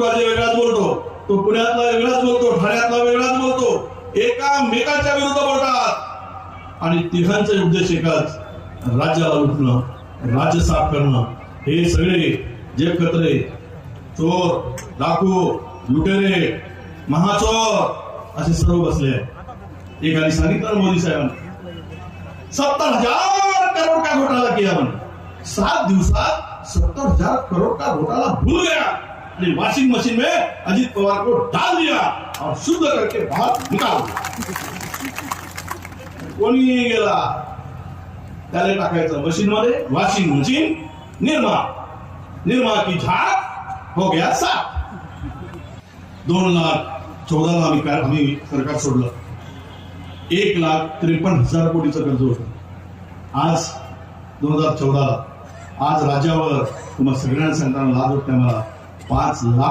राजे वेगळाच बोलतो. तो पुण्यातला वेगळाच बोलतो ठाण्यातला वेगळाच बोलतो. एकामेकाच्या विरुद्ध बोलतात. आणि तिघांचा उद्देश एकाच राज्याला लुटणं राज्य साफ करणं हे सगळे जे कत्रे चोर डाकू लुटेरे महाचोर असे सर्व बसले एकाने सांगितलं मोदी साहेबांनी? सत्तर हजार करोड का घोटाला केला म्हणे? सात दिवसात सत्तर हजार करोड़ का घोटाला भूल गया आणि वॉशिंग मशीन में अजित पवार को डाल दिया और शुद्ध करके बाहर निकाल दिया. कोणी गेला? त्याला टाकायचं मशीन मध्ये वॉशिंग मशीन निर्मा निर्मा की झाक हो गया साफ. दोन लाख चौदाला आम्ही आम्ही सरकार सोडलं. एक लाख त्रेपन्न हजार कोटीचं कर्ज होतं. आज दोन हजार चौदाला. आज राज्यावर तुम्हाला सगळ्यांना सांगताना लाभ होत नाही मला पाच लाख